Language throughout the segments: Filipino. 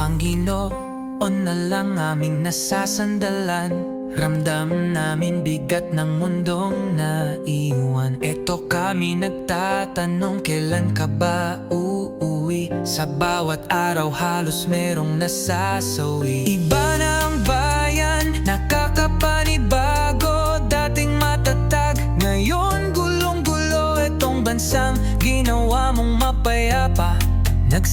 Panginoon na lang aming nasasandalan. Ramdam namin bigat ng mundong naiwan. Eto kami nagtatanong kailan ka ba uuwi? Sa bawat araw halos merong nasasawi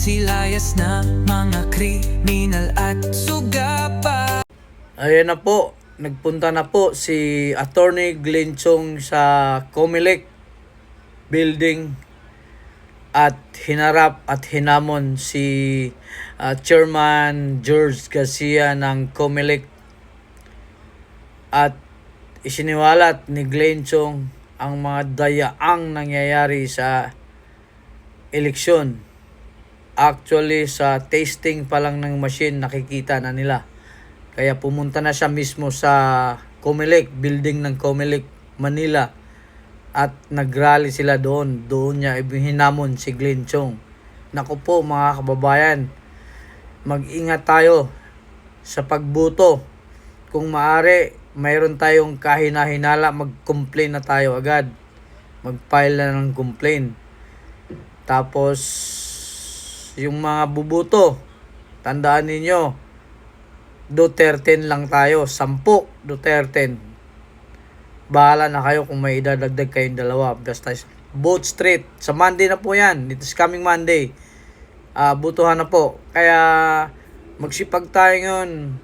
Nagsilayas na mga kriminal at sugapa Ayan na po, nagpunta na po si Attorney Glenn Chong sa Comelec building at hinarap at hinamon si ah, Chairman George Garcia ng Comelec at isiniwalat ni Glenn Chong ang mga dayaang nangyayari sa eleksyon. Actually, sa tasting pa lang ng machine, nakikita na nila. Kaya pumunta na siya mismo sa Comelec, building ng Comelec, Manila. At nagrally sila doon. Doon niya hinamon si Glenn Chong. Naku po mga kababayan, mag-ingat tayo sa pagbuto. Kung maari, mayroon tayong kahina-hinala, mag-complain na tayo agad. Mag-file na ng complaint. Tapos, yung mga bubuto, tandaan ninyo, Duterte lang tayo. Sampu Duterte. Bahala na kayo kung may idadagdag kayong dalawa. Basta vote straight. Sa Monday na po yan. It coming Monday. Ah, butuhan na po. Kaya magsipag tayo ngayon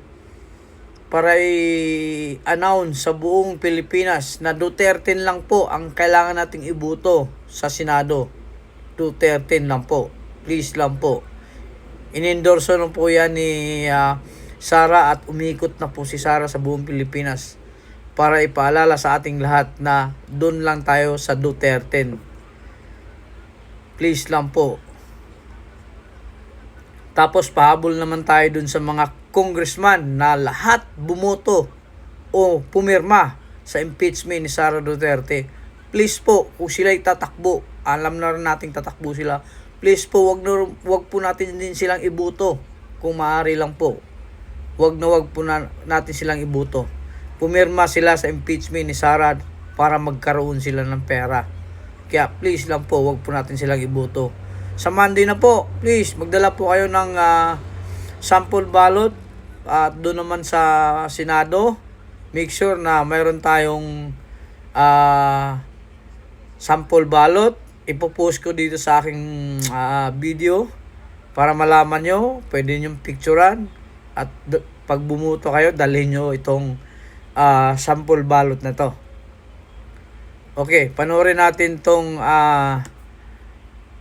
para i-announce sa buong Pilipinas na Duterte lang po ang kailangan nating ibuto sa Senado. Duterte lang po. Please lang po. Inendorso na po yan ni ah, Sara at umikot na po si Sara sa buong Pilipinas para ipaalala sa ating lahat na doon lang tayo sa Duterte. Please lang po. Tapos pahabol naman tayo dun sa mga congressman na lahat bumoto o pumirma sa impeachment ni Sara Duterte. Please po, kung sila'y tatakbo, alam na rin nating tatakbo sila. Please po, wag, na, wag po natin din silang ibuto kung maaari lang po. Wag na wag po na, natin silang ibuto. Pumirma sila sa impeachment ni Sara para magkaroon sila ng pera. Kaya please lang po, wag po natin silang ibuto. Sa Monday na po, please, magdala po kayo ng ah, sample ballot at doon naman sa Senado, make sure na mayroon tayong ah, sample ballot. Ipopost ko dito sa aking ah, video para malaman nyo, pwede nyo picturean at d- pag bumuto kayo, dalhin nyo itong ah, sample ballot na to. Okay, panoorin natin tong ah,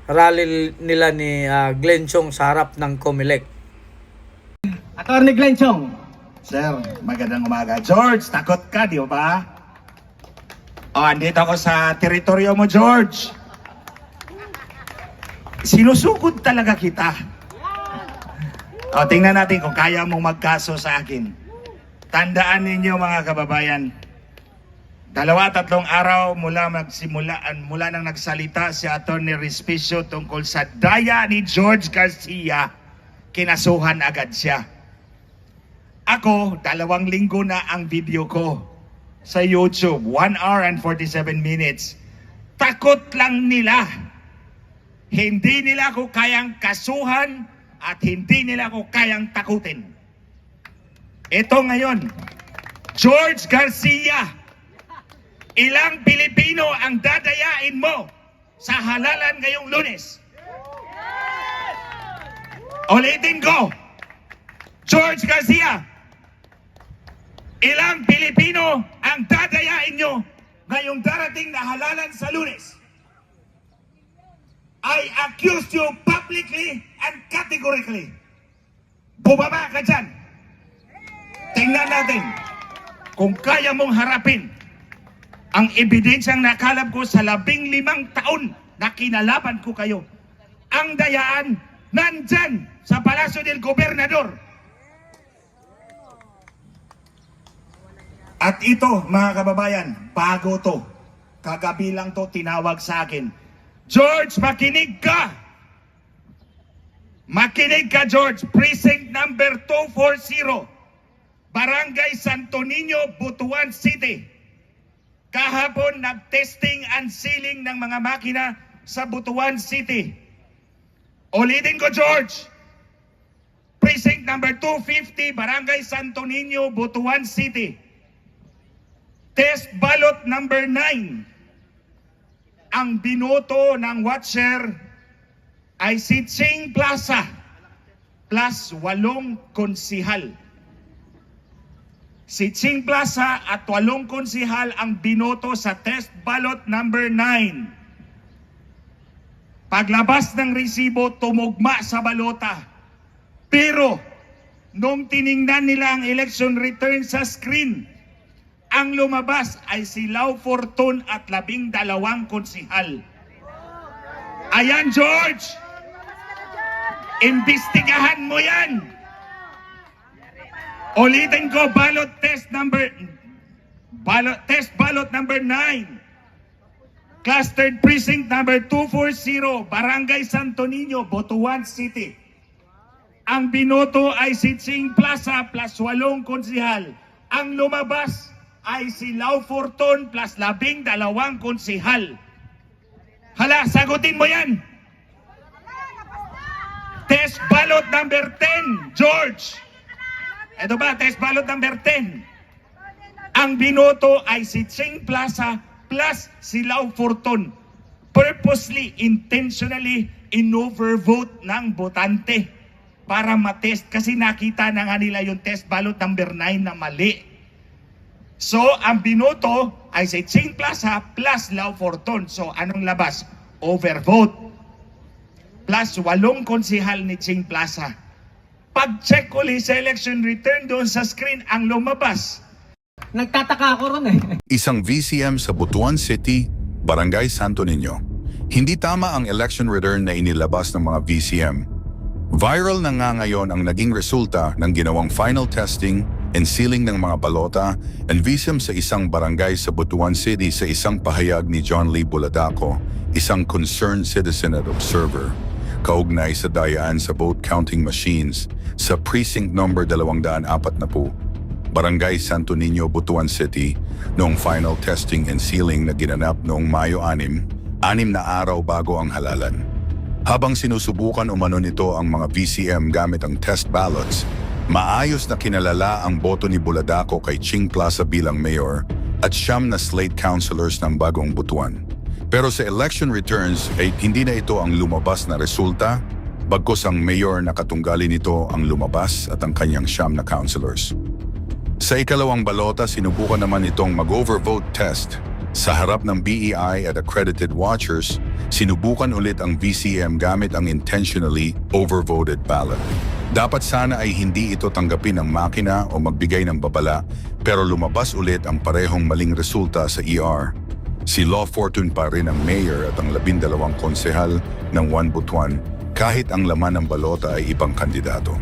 rally nila ni ah, Glenn Chong sa harap ng Comelec. Attorney Glenn Chong. Sir, magandang umaga. George, takot ka, di ba? O, andito ako sa teritoryo mo, George. Sinusugod talaga kita. O, tingnan natin kung kaya mong magkaso sa akin. Tandaan ninyo mga kababayan, dalawa tatlong araw mula magsimulaan, mula nang nagsalita si Attorney Respicio tungkol sa daya ni George Garcia, kinasuhan agad siya. Ako, dalawang linggo na ang video ko sa YouTube. 1 hour and 47 minutes. Takot lang nila. Hindi nila ako kayang kasuhan at hindi nila ako kayang takutin. Ito ngayon, George Garcia, ilang Pilipino ang dadayain mo sa halalan ngayong lunes? Ulitin ko, George Garcia, ilang Pilipino ang dadayain nyo ngayong darating na halalan sa lunes? I accuse you publicly and categorically. Bumaba ka dyan. Tingnan natin kung kaya mong harapin ang ebidensyang nakalap ko sa labing limang taon na kinalaban ko kayo. Ang dayaan nandyan sa Palasyo del Gobernador. At ito, mga kababayan, bago to. Kagabi lang to tinawag sa akin. George, makinig ka! Makinig ka George, precinct number 240, Barangay Santo Niño, Butuan City. Kahapon nag-testing and sealing ng mga makina sa Butuan City. Ulitin ko George, precinct number 250, Barangay Santo Niño, Butuan City. Test ballot number 9. Ang binoto ng watcher ay si Ching Plaza plus walong konsihal. Si Ching Plaza at walong konsihal ang binoto sa test ballot number 9. Paglabas ng resibo, tumugma sa balota. Pero, nung tiningnan nila ang election return sa screen, ang lumabas ay si Lau Fortun at labing dalawang konsihal. Ayan, George! Imbestigahan mo yan! Ulitin ko, ballot test number... Ballot, test ballot number 9. Clustered precinct number 240, Barangay Santo Niño, Botuan City. Ang binoto ay si Ching Plaza plus walong konsihal. Ang lumabas ay si Lau Fortun plus labing dalawang konsihal. Hala, sagutin mo yan! Test ballot number 10, George. Ito ba, test ballot number 10. Ang binoto ay si Ching Plaza plus si Lau Fortun. Purposely, intentionally, in-overvote ng botante para matest kasi nakita na nga nila yung test ballot number 9 na mali. So, ang binoto ay si Ching Plaza plus Lau Fortun. So, anong labas? Overvote. Plus, walong konsihal ni Ching Plaza. Pag-check ulit sa election return doon sa screen, ang lumabas. Nagtataka ako ron eh. Isang VCM sa Butuan City, Barangay Santo Niño. Hindi tama ang election return na inilabas ng mga VCM. Viral na nga ngayon ang naging resulta ng ginawang final testing and sealing ng mga balota and VCM sa isang barangay sa Butuan City sa isang pahayag ni John Lee Buladaco, isang concerned citizen at observer. Kaugnay sa dayaan sa vote counting machines sa precinct number 240 Barangay Santo Niño, Butuan City, noong final testing and sealing na ginanap noong Mayo 6, anim na araw bago ang halalan. Habang sinusubukan umano nito ang mga VCM gamit ang test ballots, maayos na kinalala ang boto ni Buladaco kay Ching Plaza bilang mayor at siyam na slate councilors ng bagong Butuan. Pero sa election returns ay hindi na ito ang lumabas na resulta, bagkos ang mayor na katunggali nito ang lumabas at ang kanyang siyam na councilors. Sa ikalawang balota, sinubukan naman itong mag-overvote test. Sa harap ng BEI at accredited watchers, sinubukan ulit ang VCM gamit ang intentionally overvoted ballot. Dapat sana ay hindi ito tanggapin ng makina o magbigay ng babala, pero lumabas ulit ang parehong maling resulta sa ER. Si Law Fortune pa rin ang mayor at ang labindalawang konsehal ng One Butuan kahit ang laman ng balota ay ibang kandidato.